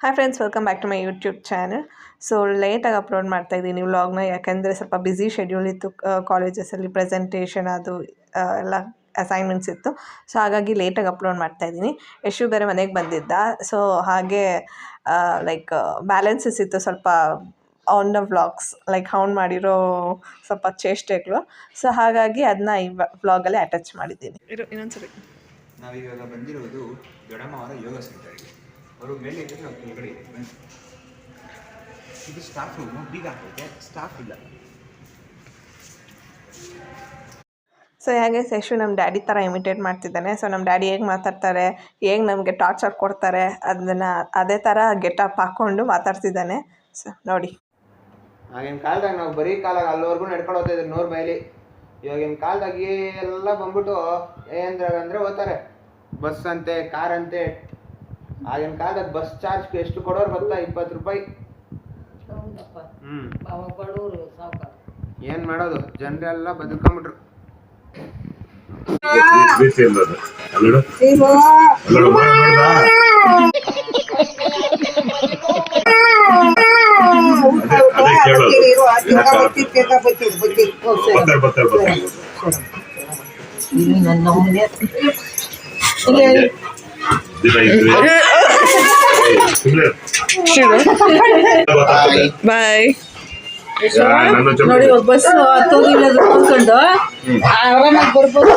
Hi friends welcome back to my YouTube channel so ಲೇಟಾಗಿ upload ಮಾಡ್ತಾ ಇದ್ದೀನಿ ವ್ಲಾಗ್ನ ಯಾಕೆಂದರೆ ಸ್ವಲ್ಪ ಬ್ಯುಸಿ ಶೆಡ್ಯೂಲ್ ಇತ್ತು ಕಾಲೇಜಸಲ್ಲಿ ಪ್ರೆಸೆಂಟೇಷನ್ ಅದು ಎಲ್ಲ ಅಸೈನ್ಮೆಂಟ್ಸ್ ಇತ್ತು. ಸೊ ಹಾಗಾಗಿ ಲೇಟಾಗಿ ಅಪ್ಲೋಡ್ ಮಾಡ್ತಾ ಇದ್ದೀನಿ. ಯಶು ಬೇರೆ ಮನೆಗೆ ಬಂದಿದ್ದ. ಸೊ ಹಾಗೆ ಲೈಕ್ ಬ್ಯಾಲೆನ್ಸಸ್ ಇತ್ತು ಸ್ವಲ್ಪ ಆನ್ ದ ವ್ಲಾಗ್ಸ್ ಲೈಕ್ ಹೌನ್ ಮಾಡಿರೋ ಸ್ವಲ್ಪ ಚೇಷ್ಟೆಗಳು. ಸೊ ಹಾಗಾಗಿ ಅದನ್ನ ಈ ವ್ಲಾಗಲ್ಲಿ ಅಟ್ಯಾಚ್ ಮಾಡಿದ್ದೀನಿ. ಇರು ಇನ್ನೊಂದ್ಸರಿ. ನಾವೀಗ ಬಂದಿರೋದು ದೊಡ್ಡಮ್ಮವರ ಯೋಗ ಸೆಂಟರ್ಗೆ ಅವರು ಮೇಲೆ ಇದ್ದರೆ ನಾವು ಕೆಳಗಡೆ ಇದೆ. ಇದು ಸ್ಟಾಫ್ ರೂಮು ಬೀಗ ಹಾಕೈತೆ ಸ್ಟಾಫ್ ಇಲ್ಲ. ಸೊ ಹಾಗೆ ಯಶು ನಮ್ಮ ಡ್ಯಾಡಿ ಥರ ಇಮಿಟೇಟ್ ಮಾಡ್ತಿದ್ದಾನೆ. ಸೊ ನಮ್ಮ ಡ್ಯಾಡಿ ಹೇಗೆ ಮಾತಾಡ್ತಾರೆ ಹೇಗೆ ನಮಗೆ ಟಾರ್ಚರ್ ಕೊಡ್ತಾರೆ ಅದನ್ನು ಅದೇ ಥರ ಗೆಟಪ್ ಹಾಕ್ಕೊಂಡು ಮಾತಾಡ್ತಿದ್ದಾನೆ. ಸೊ ನೋಡಿ. ಆಗಿನ ಕಾಲದಾಗ ನಾವು ಬರೀ ಕಾಲಾಗ ಅಲ್ಲಿವರೆಗೂ ನಡ್ಕೊಂಡು ಹೋಗ್ತಾ ಇದ್ದೀವಿ ನೂರು ಮೈಲಿ. ಇವಾಗಿನ ಕಾಲದಾಗ ಎಲ್ಲ ಬಂದ್ಬಿಟ್ಟು ಏನಂದ್ರೆ ಅಂದರೆ ಓದ್ತಾರೆ. ಬಸ್ ಅಂತೆ ಕಾರ್ ಅಂತೆ ಆಗಿನ ಕಾಲದಾಗ ಬಸ್ ಚಾರ್ಜ್ ಎಷ್ಟು ಕೊಡೋರು ಗೊತ್ತಾ? ಇಪ್ಪತ್ತು ರೂಪಾಯಿ. ಹ್ಮ್. ಏನ್ ಮಾಡೋದು? ಜನರೆಲ್ಲ ಬದುಕೊಂಬಿಟ್ರು ಬರ್ತಾರೆ ಬಾಯ್ ನೋಡಿ ಒಬ್ಬ ಬಸ್ ಹತ್ತೋದು ಇಲ್ಲದ ನೋಡ್ಕೊಂಡು ಆರಾಮಾಗಿ ಬರ್ಬೋದು?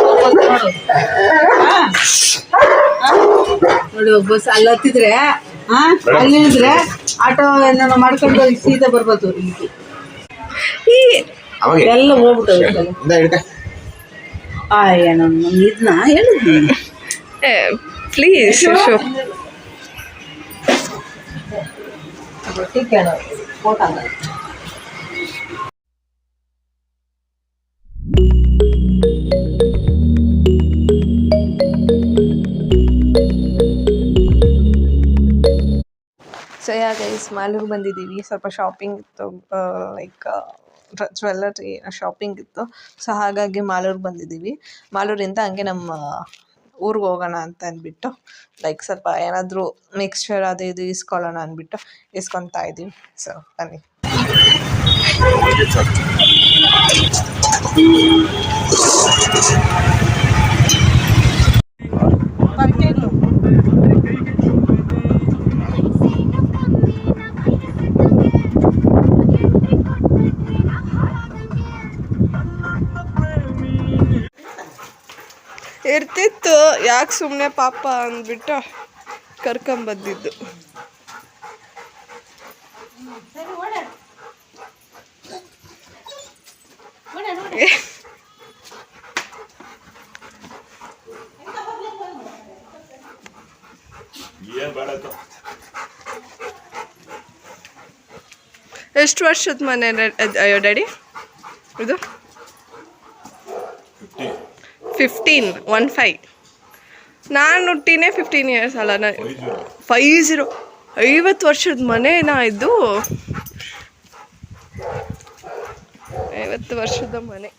ನೋಡಿ ಒಬ್ಬ ಬಸ್ ಅಲ್ಲಿ ಹತ್ತಿದ್ರೆ ಹಾ ಅಲ್ಲಿ ಇಳಿದ್ರೆ ಆಟೋ ಏನಾರ ಮಾಡ್ಕೊಂಡು ಇಲ್ಲಿ ಸೀದಾ ಬರ್ಬೋದು ಅವಾಗ ಎಲ್ಲ ಹಿಡ್ಕ ಆಯ್ಯ ನನ್ನ ಇದನ್ನ ಹೇಳಿದ್ನಿ please show so ya guys Malur ಬಂದಿದ್ದೀವಿ ಸ್ವಲ್ಪ ಶಾಪಿಂಗ್ ಇತ್ತು ಲೈಕ್ ಜ್ಯುವೆಲ್ಲರಿ ಶಾಪಿಂಗ್ ಇತ್ತು ಸೊ ಹಾಗಾಗಿ ಮಾಲೂರಿಗೆ ಬಂದಿದ್ದೀವಿ. ಮಾಲೂರಿಂದ ಹಂಗೆ ನಮ್ಮ ಊರಿಗೆ ಹೋಗೋಣ ಅಂತ ಅಂದ್ಬಿಟ್ಟು ಲೈಕ್ ಸ್ವಲ್ಪ ಏನಾದರೂ ಮಿಕ್ಸ್ಚರ್ ಅದು ಇದು ಇಸ್ಕೊಳ್ಳೋಣ ಅಂದ್ಬಿಟ್ಟು ಇಸ್ಕೊತಾ ಇದ್ದೀವಿ. ಸೊ ಬನ್ನಿ. ಯಾಕೆ ಸುಮ್ಮನೆ ಪಾಪ ಅಂದ್ಬಿಟ್ಟು ಕರ್ಕೊಂಬಂದಿದ್ದು. ಎಷ್ಟು ವರ್ಷದ ಮನೆ ಅಯ್ಯೋ ಡ್ಯಾಡಿ? ಇದು? ಫಿಫ್ಟೀನ್ ಒನ್ ಫೈ ನಾನು ಹುಟ್ಟಿನೇ ಫಿಫ್ಟೀನ್ ಇಯರ್ಸ್ ಅಲ್ಲ ನಾನು ಫೈ ಜೀರೋ ಐವತ್ತು ವರ್ಷದ ಮನೆನಾ ಇದ್ದು ಐವತ್ತು ವರ್ಷದ ಮನೆ.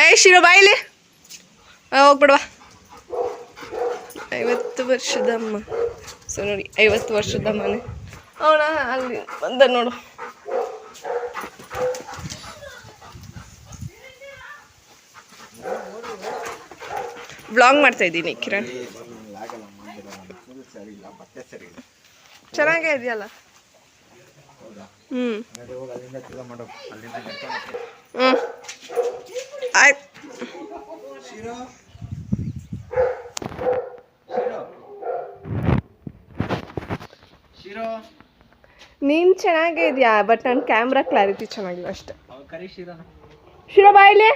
ಏ ಶಿರೋ ಬಾಯಿಲಿ ಹೋಗ್ಬಿಡ್ವಾ ಐವತ್ತು ವರ್ಷದ ಅಮ್ಮ ಸೊ ನೋಡಿ ಐವತ್ತು ವರ್ಷದ ಮನೆ. ಅವನ ಅಲ್ಲಿ ಬಂದ ನೋಡು. ವ್ಲಾಗ್ ಮಾಡ್ತಾ ಇದ್ದೀನಿ ಕಿರಣ್. ಚೆನ್ನಾಗೇ ಇದೆಯಲ್ಲ? ಹ್ಞೂ ಹ್ಞೂ ಆಯ್ತು. ಶಿರೋ ನೀನು ಚೆನ್ನಾಗೇ ಇದೆಯಾ? ಬಟ್ ನನ್ನ ಕ್ಯಾಮ್ರಾ ಕ್ಲಾರಿಟಿ ಚೆನ್ನಾಗಿಲ್ಲ ಅಷ್ಟೇ. ಶಿರೋ ಬಾಯಿಲಿ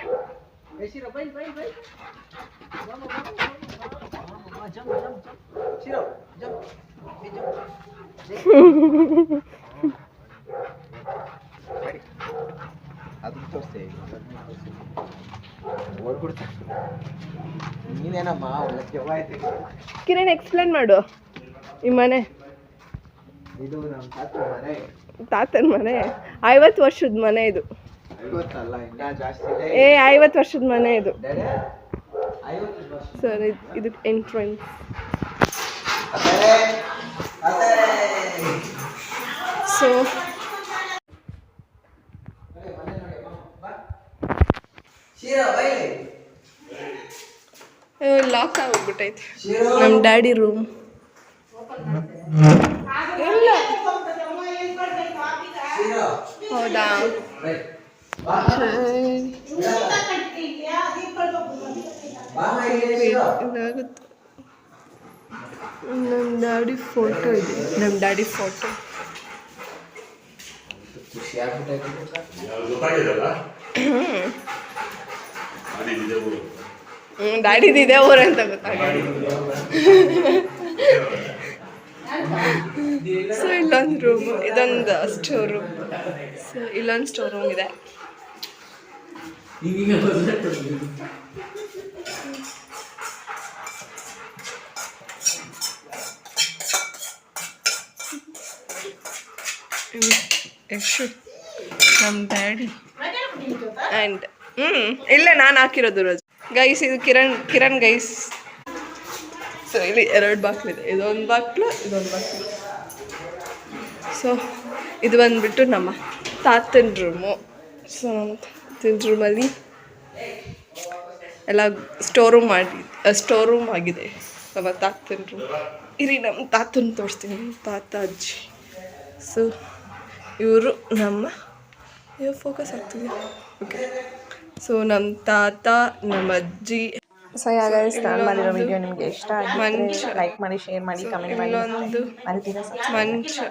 ಕಿರಣ್ ಎಕ್ಸ್ಪ್ಲೇನ್ ಮಾಡು. ಈ ಮನೆ. ಇದು ನಮ್ಮ ತಾತ ಮನೆ. ತಾತನ ಮನೆ? ಐವತ್ತು ವರ್ಷದ ಮನೆ ಇದು. ಐವತ್ತಲ್ಲ ಇನ್ನ ಜಾಸ್ತಿ ಇದೆ ಏ ಐವತ್ತು ವರ್ಷದ ಮನೆ ಇದು. ಸರ್ ಇದು ಎಂಟ್ರೆನ್ಸ್ ಸೊ ಲಾಕ್ ಆಗೋಗ್ಬಿಟ್ಟೈತೆ ನಮ್ಮ ಡ್ಯಾಡಿ ರೂಮ್ ಹೌದಾ? ನಮ್ಮ ಡ್ಯಾಡಿ ಫೋಟೋ ಇದೆ. ನಮ್ಮ ಡ್ಯಾಡಿ ಫೋಟೋ. ಡ್ಯಾಡಿದು ಇದೆ ಊರು ಅಂತ ಗೊತ್ತಾಗಲ್ಲ ಸೊ ಇಲ್ಲೊಂದು ರೂಮ್ ಇದೊಂದು ಸ್ಟೋರ್ ರೂಮ್ ಸೊ ಇಲ್ಲೊಂದು ಸ್ಟೋರ್ ರೂಮ್ ಇದೆ. ಎಷ್ಟು? ನಮ್ಮ ಡ್ಯಾಡಿ ಆ್ಯಂಡ್ ಹ್ಞೂ ಇಲ್ಲ, ನಾನು ಹಾಕಿರೋದು ರೋಜ್ ಗೈಸ್ ಇದು ಕಿರಣ್ ಕಿರಣ್ ಗೈಸ್ ಸೊ ಇಲ್ಲಿ ಎರಡು ಬಾಕ್ಲಿದೆ ಇದೊಂದು ಬಾಕ್ಲು ಇದೊಂದು ಬಾಕ್ಲು. ಸೊ ಇದು ಬಂದ್ಬಿಟ್ಟು ನಮ್ಮ ತಾತನ ರೂಮು ಸೊ ನಮ್ಮ ರೂಮಲ್ಲಿ ಎಲ್ಲ ಸ್ಟೋರ್ ರೂಮ್ ಮಾಡಿ ಸ್ಟೋರ್ ರೂಮ್ ಆಗಿದೆ. ನಮ್ಮ ತಾತನ ರೂಮ್ ಇರಿ ನಮ್ಮ ತಾತನ ತೋರಿಸ್ತೀನಿ. ತಾತ, ಅಜ್ಜಿ. ಸೊ ಇವರು ನಮ್ಮ ಇವಾಗ ಫೋಕಸ್ ಆಗ್ತಿದೆ. ಓಕೆ ಸೊ ನಮ್ಮ ತಾತ ನಮ್ಮ ಅಜ್ಜಿ. ಸೊ ಯಾವ್ದಾದ್ರು ನಾನು ಮಾಡಿರೋ ವಿಡಿಯೋ ನಿಮಗೆ ಇಷ್ಟ ಮಂಚ್. ಆಗಿದ್ರೆ ಲೈಕ್ ಮಾಡಿ ಶೇರ್ ಮಾಡಿ. ಕಮೆಂಟ್ ಮಾಡಿ ಮನುಷ್ಯ